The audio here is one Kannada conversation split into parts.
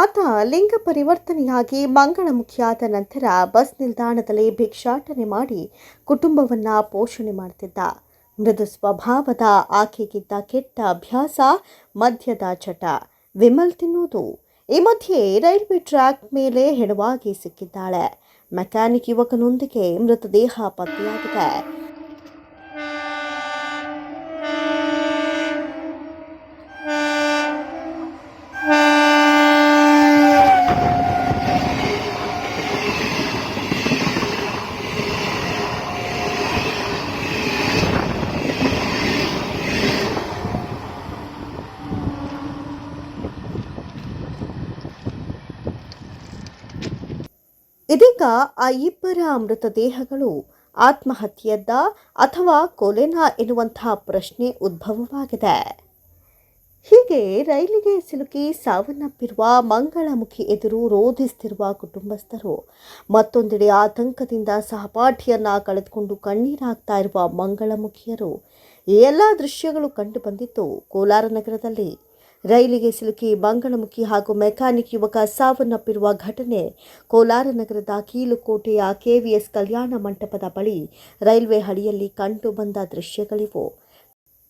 ಆತ ಲಿಂಗ ಪರಿವರ್ತನೆಯಾಗಿ ಮಂಗಳಮುಖಿಯಾದ ನಂತರ ಬಸ್ ನಿಲ್ದಾಣದಲ್ಲಿ ಭಿಕ್ಷಾಟನೆ ಮಾಡಿ ಕುಟುಂಬವನ್ನ ಪೋಷಣೆ ಮಾಡುತ್ತಿದ್ದ ಮೃದು ಸ್ವಭಾವದ ಆಕೆಗಿದ್ದ ಕೆಟ್ಟ ಅಭ್ಯಾಸ ಮದ್ಯದ ಚಟ. ವಿಮಲ್ ತಿನ್ನುವುದು. ಈ ಮಧ್ಯೆ ರೈಲ್ವೆ ಟ್ರ್ಯಾಕ್ ಮೇಲೆ ಹೆಣವಾಗಿ ಸಿಕ್ಕಿದ್ದಾಳೆ. ಮೆಕ್ಯಾನಿಕ್ ಯುವಕನೊಂದಿಗೆ ಮೃತದೇಹ ಪತ್ತೆಯಾಗಿದೆ. ಇದೀಗ ಆ ಇಬ್ಬರ ಮೃತದೇಹಗಳು ಆತ್ಮಹತ್ಯೆಯದ್ದ ಅಥವಾ ಕೊಲೆನಾ ಎನ್ನುವಂತಹ ಪ್ರಶ್ನೆ ಉದ್ಭವವಾಗಿದೆ. ಹೀಗೆ ರೈಲಿಗೆ ಸಿಲುಕಿ ಸಾವನ್ನಪ್ಪಿರುವ ಮಂಗಳಮುಖಿ ಎದುರು ರೋಧಿಸ್ತಿರುವ ಕುಟುಂಬಸ್ಥರು ಮತ್ತೊಂದೆಡೆ ಆತಂಕದಿಂದ ಸಹಪಾಠಿಯನ್ನ ಕಳೆದುಕೊಂಡು ಕಣ್ಣೀರಾಗ್ತಾ ಇರುವ ಮಂಗಳಮುಖಿಯರು ಎಲ್ಲ ದೃಶ್ಯಗಳು ಕಂಡು ಬಂದಿದ್ದು ಕೋಲಾರ ನಗರದಲ್ಲಿ. ರೈಲಿಗೆ ಸಿಲುಕಿ ಮಂಗಳಮುಖಿ ಹಾಗೂ ಮೆಕ್ಯಾನಿಕ್ ಯುವಕ ಸಾವನ್ನಪ್ಪಿರುವ ಘಟನೆ ಕೋಲಾರ ನಗರದ ಕೀಲುಕೋಟೆಯ ಕೆವಿಎಸ್ ಕಲ್ಯಾಣ ಮಂಟಪದ ಬಳಿ ರೈಲ್ವೆ ಹಳಿಯಲ್ಲಿ ಕಂಡು ಬಂದ ದೃಶ್ಯಗಳಿವು.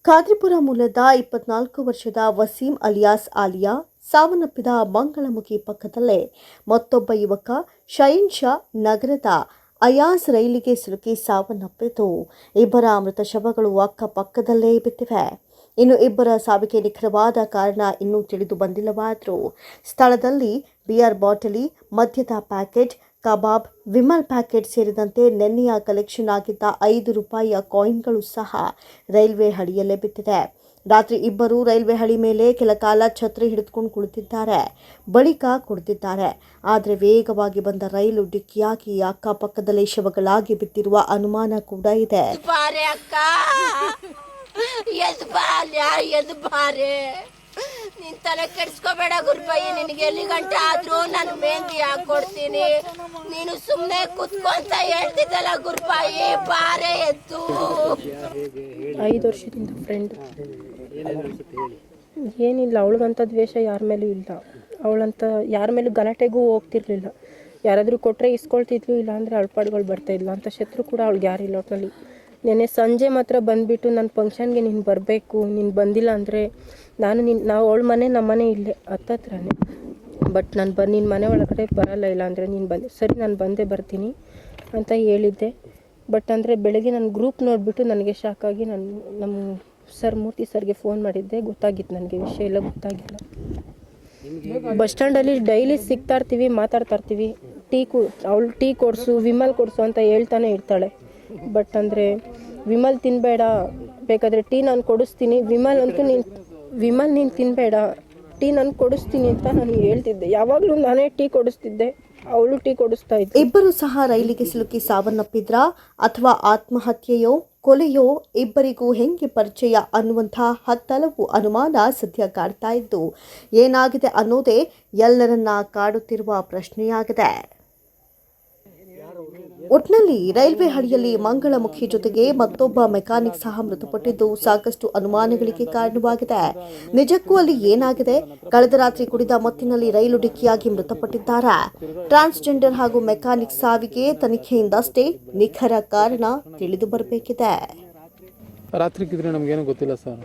ಖಾದ್ರಿಪುರ ಮೂಲದ ಇಪ್ಪತ್ನಾಲ್ಕು ವರ್ಷದ ವಸೀಂ ಅಲಿಯಾಸ್ ಆಲಿಯಾ ಸಾವನ್ನಪ್ಪಿದ ಮಂಗಳಮುಖಿ ಪಕ್ಕದಲ್ಲೇ ಮತ್ತೊಬ್ಬ ಯುವಕ ಶೈನ್ ಶಾ ನಗರದ ಅಯಾಸ್ ರೈಲಿಗೆ ಸಿಲುಕಿ ಸಾವನ್ನಪ್ಪಿದ್ದು. ಇಬ್ಬರ ಮೃತ ಶವಗಳು ಅಕ್ಕಪಕ್ಕದಲ್ಲೇ ಬಿದ್ದಿವೆ. ಇನ್ನು ಇಬ್ಬರ ಸಾವಿಗೆ ನಿಖರವಾದ ಕಾರಣ ಇನ್ನೂ ತಿಳಿದು ಬಂದಿಲ್ಲವಾದರೂ ಸ್ಥಳದಲ್ಲಿ ಬಿಯರ್ ಬಾಟಲಿ, ಮದ್ಯದ ಪ್ಯಾಕೆಟ್, ಕಬಾಬ್, ವಿಮಲ್ ಪ್ಯಾಕೆಟ್ ಸೇರಿದಂತೆ ನೆನ್ನೆಯ ಕಲೆಕ್ಷನ್ ಆಗಿದ್ದ ಐದು ರೂಪಾಯಿಯ ಕಾಯಿನ್ಗಳು ಸಹ ರೈಲ್ವೆ ಹಳಿಯಲ್ಲೇ ಬಿದ್ದಿದೆ. ರಾತ್ರಿ ಇಬ್ಬರು ರೈಲ್ವೆ ಹಳಿ ಮೇಲೆ ಕೆಲ ಕಾಲ ಛತ್ರಿ ಹಿಡಿದುಕೊಂಡು ಕುಳಿತಿದ್ದಾರೆ. ಬಳಿಕ ಕುಳಿತಿದ್ದಾರೆ. ಆದರೆ ವೇಗವಾಗಿ ಬಂದ ರೈಲು ಡಿಕ್ಕಿಯಾಗಿ ಅಕ್ಕಪಕ್ಕದಲ್ಲೇ ಶವಗಳಾಗಿ ಬಿದ್ದಿರುವ ಅನುಮಾನ ಕೂಡ ಇದೆ. ಎದ್ ಬಾಲ್ಯ ಎದ್ ಬಾರೆ ನಿನ್ ತಲೆ ಕೆಡ್ಸ್ಕೋಬೇಡ ಗುರುಬಾಯಿ ನಿನಗೆ ಎಲ್ಲಿ ಗಂಟೆ ಆದ್ರೂ ನಾನು ಮೆಹಂದಿ ಹಾಕೊಡ್ತೀನಿ. ನೀನು ಸುಮ್ಮನೆ ಕುತ್ಕೊಂತ ಹೇಳ್ತಿದ್ದಲ್ಲ ಗುರುಬಾಯಿ ಬಾರೆ ಎದ್ದು. ಐದು ವರ್ಷದಿಂದ ಫ್ರೆಂಡ್ ಏನಿಲ್ಲ, ಅವಳಿಗಂತ ದ್ವೇಷ ಯಾರ ಮೇಲೂ ಇಲ್ಲ. ಅವಳಂತ ಯಾರ ಮೇಲೂ ಗಲಾಟೆಗೂ ಹೋಗ್ತಿರ್ಲಿಲ್ಲ. ಯಾರಾದರೂ ಕೊಟ್ಟರೆ ಇಸ್ಕೊಳ್ತಿದ್ಲು ಇಲ್ಲ ಅಂದರೆ ಅಳ್ಪಾಡ್ಗಳು ಇಲ್ಲ ಅಂತ ಶತ್ರು ಕೂಡ ಅವಳಿಗೆ ಯಾರಿಲ್ಲ ಒಟ್ಟಿನಲ್ಲಿ ನೆನ್ನೆ ಸಂಜೆ ಮಾತ್ರ ಬಂದುಬಿಟ್ಟು ನನ್ನ ಫಂಕ್ಷನ್ಗೆ ನೀನು ಬರಬೇಕು, ನೀನು ಬಂದಿಲ್ಲ ಅಂದರೆ ನಾನು ನಿನ್ನ ನಾವು ಅವಳ ಮನೆ ನಮ್ಮ ಮನೆ ಇಲ್ಲೇ ಹತ್ತತ್ರನೇ ಬಟ್ ನಾನು ಬಂದು ನಿನ್ನ ಮನೆ ಒಳಗಡೆ ಬರಲ್ಲ ಇಲ್ಲ ಅಂದರೆ ನೀನು ಬಂದೆ, ಸರಿ ನಾನು ಬಂದೇ ಬರ್ತೀನಿ ಅಂತ ಹೇಳಿದ್ದೆ. ಬಟ್ ಅಂದರೆ ಬೆಳಗ್ಗೆ ನನ್ನ ಗ್ರೂಪ್ ನೋಡಿಬಿಟ್ಟು ನನಗೆ ಶಾಕ್ ಆಗಿ ನಾನು ನಮ್ಮ ಸರ್ ಮೂರ್ತಿ ಸರ್ಗೆ ಫೋನ್ ಮಾಡಿದ್ದೆ. ಗೊತ್ತಾಗಿತ್ತು ನನಗೆ ವಿಷಯ ಎಲ್ಲ ಗೊತ್ತಾಗಿಲ್ಲ. ಬಸ್ ಸ್ಟ್ಯಾಂಡಲ್ಲಿ ಡೈಲಿ ಸಿಗ್ತಾ ಇರ್ತೀವಿ, ಮಾತಾಡ್ತಾ ಇರ್ತೀವಿ. ಟೀ ಕು, ಅವಳು ಟೀ ಕೊಡಿಸು, ವಿಮಲ್ ಕೊಡಿಸು ಅಂತ ಹೇಳ್ತಾನೆ ಇರ್ತಾಳೆ. ಬಟ್ ಅಂದರೆ ವಿಮಲ್ ತಿನ್ನಬೇಡ ಬೇಕಾದರೆ ಟೀ ನಾನು ಕೊಡಿಸ್ತೀನಿ. ವಿಮಲ್ ಅಂತೂ ನೀನು, ವಿಮಲ್ ನೀನು ತಿನ್ನಬೇಡ ಟೀ ನಾನು ಕೊಡಿಸ್ತೀನಿ ಅಂತ ನಾನು ಹೇಳ್ತಿದ್ದೆ. ಯಾವಾಗಲೂ ನಾನೇ ಟೀ ಕೊಡಿಸ್ತಿದ್ದೆ, ಅವಳು ಟೀ ಕೊಡಿಸ್ತಾ ಇದ್ದೆ ಇಬ್ಬರು ಸಹ ರೈಲಿಗೆ ಸಿಲುಕಿ ಸಾವನ್ನಪ್ಪಿದ್ರಾ ಅಥವಾ ಆತ್ಮಹತ್ಯೆಯೋ, ಕೊಲೆಯೋ, ಇಬ್ಬರಿಗೂ ಹೆಂಗೆ ಪರಿಚಯ ಅನ್ನುವಂಥ ಹತ್ತಲವು ಅನುಮಾನ ಸದ್ಯ ಕಾಡ್ತಾ ಇದ್ದು, ಏನಾಗಿದೆ ಅನ್ನೋದೇ ಎಲ್ಲರನ್ನ ಕಾಡುತ್ತಿರುವ ಪ್ರಶ್ನೆಯಾಗಿದೆ. ಒಟ್ನಲ್ಲಿ ರೈಲ್ವೆ ಹಳಿಯಲ್ಲಿ ಮಂಗಳಮುಖಿ ಜೊತೆಗೆ ಮತ್ತೊಬ್ಬ ಮೆಕ್ಯಾನಿಕ್ ಸಹ ಮೃತಪಟ್ಟಿದ್ದು ಸಾಕಷ್ಟು ಅನುಮಾನಗಳಿಗೆ ಕಾರಣವಾಗಿದೆ. ನಿಜಕ್ಕೂ ಅಲ್ಲಿ ಏನಾಗಿದೆ? ಕಳೆದ ರಾತ್ರಿ ಕುಡಿದ ಮತ್ತಿನಲ್ಲಿ ರೈಲು ಡಿಕ್ಕಿಯಾಗಿ ಮೃತಪಟ್ಟಿದ್ದಾರೆ. ಟ್ರಾನ್ಸ್ಜೆಂಡರ್ ಹಾಗೂ ಮೆಕ್ಯಾನಿಕ್ ಸಾವಿಗೆ ತನಿಖೆಯಿಂದಷ್ಟೇ ನಿಖರ ಕಾರಣ ತಿಳಿದು ಬರಬೇಕಿದೆ. ರಾತ್ರಿ ನಮಗೇನು ಗೊತ್ತಿಲ್ಲ ಸರ್.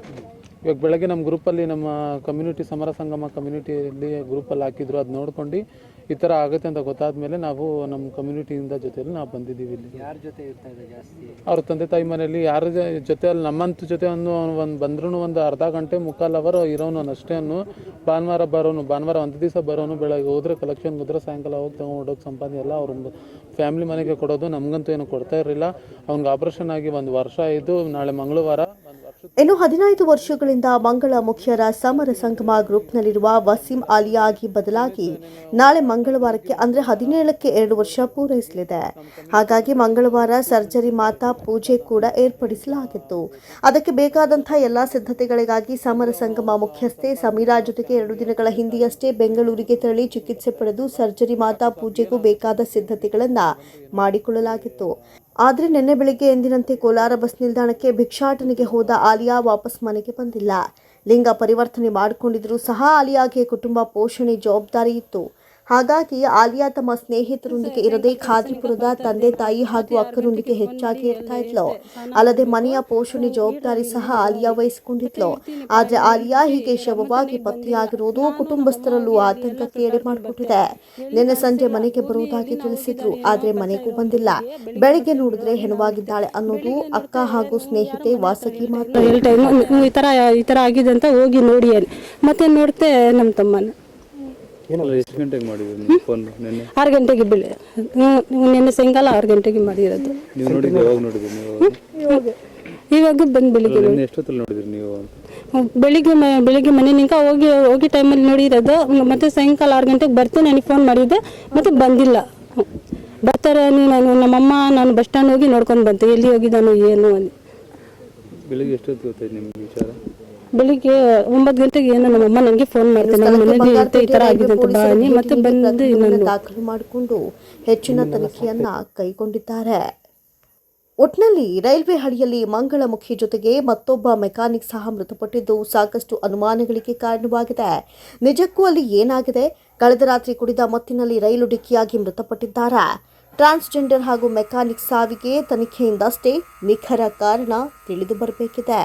ಇವಾಗ ಬೆಳಗ್ಗೆ ನಮ್ಮ ಗ್ರೂಪಲ್ಲಿ ನಮ್ಮ ಕಮ್ಯುನಿಟಿ ಸಮರ ಸಂಗಮ ಕಮ್ಯುನಿಟಿಯಲ್ಲಿ ಗ್ರೂಪಲ್ಲಿ ಹಾಕಿದ್ರು. ಅದು ನೋಡ್ಕೊಂಡು ಈ ಥರ ಆಗುತ್ತೆ ಅಂತ ಗೊತ್ತಾದ ಮೇಲೆ ನಾವು ನಮ್ಮ ಕಮ್ಯುನಿಟಿಯಿಂದ ಜೊತೆಯಲ್ಲಿ ನಾವು ಬಂದಿದ್ದೀವಿ ಇಲ್ಲಿ. ಯಾರ ಜೊತೆ ಇರ್ತಾ ಇದೆ ಜಾಸ್ತಿ? ಅವ್ರ ತಂದೆ ತಾಯಿ ಮನೆಯಲ್ಲಿ ಯಾರ ಜೊತೆಯಲ್ಲಿ ನಮ್ಮಂತ ಜೊತೆ ಒಂದು ಒಂದು ಬಂದ್ರೂ ಒಂದು ಅರ್ಧ ಗಂಟೆ ಮುಕ್ಕಾಲು ಅವರ್ ಇರೋನು ಅಷ್ಟೇ ಅನ್ನು. ಭಾನುವಾರ ಬರೋನು ಭಾನುವಾರ ಒಂದು ದಿವಸ ಬರೋನು ಬೆಳಗ್ಗೆ ಹೋದ್ರೆ ಕಲೆಕ್ಷನ್ ಹೋದ್ರೆ ಸಾಯಂಕಾಲ ಹೋಗಿ ತೊಗೊಂಡೋಗಿ ಸಂಪಾದನೆ ಎಲ್ಲ ಅವ್ರ ಫ್ಯಾಮಿಲಿ ಮನೆಗೆ ಕೊಡೋದು ನಮಗಂತೂ ಏನು ಕೊಡ್ತಾ ಇರಲಿಲ್ಲ. ಅವ್ನಿಗೆ ಆಪ್ರೇಷನ್ ಆಗಿ ಒಂದು ವರ್ಷ ಇದ್ದು ನಾಳೆ ಮಂಗಳವಾರ ಇನ್ನು ಹದಿನೈದು ವರ್ಷಗಳಿಂದ ಮಂಗಳ ಮುಖ್ಯರ ಸಮರ ಸಂಗಮ ಗ್ರೂಪ್ನಲ್ಲಿರುವ ವಸೀಂ ಅಲಿಯಾಗಿ ಬದಲಾಗಿ ನಾಳೆ ಮಂಗಳವಾರಕ್ಕೆ ಅಂದರೆ ಹದಿನೇಳಕ್ಕೆ ಎರಡು ವರ್ಷ ಪೂರೈಸಲಿದೆ. ಹಾಗಾಗಿ ಮಂಗಳವಾರ ಸರ್ಜರಿ ಮಾತಾ ಪೂಜೆ ಕೂಡ ಏರ್ಪಡಿಸಲಾಗಿತ್ತು. ಅದಕ್ಕೆ ಬೇಕಾದಂಥ ಎಲ್ಲ ಸಿದ್ಧತೆಗಳಿಗಾಗಿ ಸಮರ ಸಂಗಮ ಮುಖ್ಯಸ್ಥೆ ಸಮೀರಾ ಜೊತೆಗೆ ಎರಡು ದಿನಗಳ ಹಿಂದೆಯಷ್ಟೇ ಬೆಂಗಳೂರಿಗೆ ತೆರಳಿ ಚಿಕಿತ್ಸೆ ಪಡೆದು ಸರ್ಜರಿ ಮಾತಾ ಪೂಜೆಗೂ ಬೇಕಾದ ಸಿದ್ಧತೆಗಳನ್ನು ಮಾಡಿಕೊಳ್ಳಲಾಗಿತ್ತು. ಆದರೆ ನಿನ್ನೆ ಬೆಳಿಗ್ಗೆ ಎಂದಿನಂತೆ ಕೋಲಾರ ಬಸ್ ನಿಲ್ದಾಣಕ್ಕೆ ಭಿಕ್ಷಾಟನೆಗೆ ಹೋದ ಆಲಿಯಾ ವಾಪಸ್ ಮನೆಗೆ ಬಂದಿಲ್ಲ. ಲಿಂಗ ಪರಿವರ್ತನೆ ಮಾಡಿಕೊಂಡಿದ್ರೂ ಸಹ ಆಲಿಯಾಗೆ ಕುಟುಂಬ ಪೋಷಣೆ ಜವಾಬ್ದಾರಿ ಇತ್ತು. ಹಾಗಾಗಿ ಆಲಿಯಾ ತಮ್ಮ ಸ್ನೇಹಿತರೊಂದಿಗೆ ಇರದೆ ಖಾದ್ರಿಪುರದ ತಂದೆ ತಾಯಿ ಹಾಗೂ ಅಕ್ಕರೊಂದಿಗೆ ಹೆಚ್ಚಾಗಿ ಇರ್ತಾ ಇದ್ಲು. ಅಲ್ಲದೆ ಮನೆಯ ಪೋಷಣೆ ಜವಾಬ್ದಾರಿ ಸಹ ಆಲಿಯಾ ವಹಿಸಿಕೊಂಡಿದ್ಲು. ಆದ್ರೆ ಆಲಿಯಾ ಹೀಗೆ ಶವವಾಗಿ ಪತ್ತೆಯಾಗಿರುವುದು ಕುಟುಂಬಸ್ಥರಲ್ಲೂ ಆತಂಕಕ್ಕೆ ಎಡೆ ಮಾಡಿಕೊಟ್ಟಿದೆ. ನಿನ್ನೆ ಸಂಜೆ ಮನೆಗೆ ಬರುವುದಾಗಿ ತಿಳಿಸಿದ್ರು. ಆದ್ರೆ ಮನೆಗೂ ಬಂದಿಲ್ಲ. ಬೆಳಿಗ್ಗೆ ನೋಡಿದ್ರೆ ಹೆಣವಾಗಿದ್ದಾಳೆ ಅನ್ನೋದು ಅಕ್ಕ ಹಾಗೂ ಸ್ನೇಹಿತೆ ವಾಸಕಿ ಮಾತ್ರ ಈ ತರ, ಈ ಆಗಿದೆ ಅಂತ ಹೋಗಿ ನೋಡಿ ಮತ್ತೆ ನೋಡ್ತೆ ನಮ್ಮ ತಮ್ಮನ? ಎಷ್ಟು ಗಂಟೆಗೆ ಮಾಡಿದ್ರಿ ಫೋನ್ ನಿನ್ನೆ? ಆರು ಗಂಟೆಗೆ ಬೆಳೆ. ನಿನ್ನೆ ಸಾಯಂಕಾಲ ಆರು ಗಂಟೆಗೆ ಮಾಡಿರೋದು. ನೀವು ಯಾವಾಗ ನೋಡಿದ್ರಿ ನೀವು? ಇವಾಗ. ಬಂದು ಬೆಳಿಗ್ಗೆ ನಿನ್ನೆ ಎಷ್ಟೊತ್ತಲ್ಲಿ ನೋಡಿದ್ರಿ ನೀವು ಬೆಳಿಗ್ಗೆ ಮ- ಬೆಳಿಗ್ಗೆ ಹೋಗಿ ಹೋಗಿ ಟೈಮಲ್ಲಿ ನೋಡಿರೋದು. ಮತ್ತೆ ಸಾಯಂಕಾಲ ಆರು ಗಂಟೆಗೆ ಬರ್ತೀನಿ ನನಗೆ ಫೋನ್ ಮಾಡಿದ್ದೆ ಮತ್ತೆ ಬಂದಿಲ್ಲ. ಬರ್ತಾರೆ ನೀನು ನಮ್ಮಮ್ಮ ನಾನು ಬಸ್ ಸ್ಟ್ಯಾಂಡ್ ಹೋಗಿ ನೋಡ್ಕೊಂಡು ಬಂತೆ ಎಲ್ಲಿ ಹೋಗಿದ್ದಾನೋ ಏನು ಅಂತ ಬೆಳಿಗ್ಗೆ ಎಷ್ಟೊತ್ತು ಗೊತ್ತಾಯ್ತು ನಿಮ್ಗೆ ವಿಚಾರ? ಬೆಳಿಗ್ಗೆ ಒಂಬತ್ತು ಗಂಟೆಗೆ ಏನೋ ನಮ್ಮಮ್ಮ ನನಗೆ ಫೋನ್ ಮಾಡ್ತಾರೆ ನಮ್ಮ ಮನೇಲಿ ಇರುತ್ತೆ, ಈ ಥರ ಆಗಿದೆ ಅಂತ ಬಾ ಮತ್ತೆ ಬಂದು ದಾಖಲು ಮಾಡಿಕೊಂಡು ಹೆಚ್ಚಿನ ತನಿಖೆಯನ್ನ ಕೈಗೊಂಡಿದ್ದಾರೆ. ಒಟ್ನಲ್ಲಿ ರೈಲ್ವೆ ಹಳಿಯಲ್ಲಿ ಮಂಗಳಮುಖಿ ಜೊತೆಗೆ ಮತ್ತೊಬ್ಬ ಮೆಕ್ಯಾನಿಕ್ ಸಹ ಮೃತಪಟ್ಟಿದ್ದು ಸಾಕಷ್ಟು ಅನುಮಾನಗಳಿಗೆ ಕಾರಣವಾಗಿದೆ. ನಿಜಕ್ಕೂ ಅಲ್ಲಿ ಏನಾಗಿದೆ? ಕಳೆದ ರಾತ್ರಿ ಕುಡಿದ ಮತ್ತಿನಲ್ಲಿ ರೈಲು ಡಿಕ್ಕಿಯಾಗಿ ಮೃತಪಟ್ಟಿದ್ದಾರೆ. ಟ್ರಾನ್ಸ್ಜೆಂಡರ್ ಹಾಗೂ ಮೆಕ್ಯಾನಿಕ್ ಸಾವಿಗೆ ತನಿಖೆಯಿಂದಷ್ಟೇ ನಿಖರ ಕಾರಣ ತಿಳಿದು ಬರಬೇಕಿದೆ.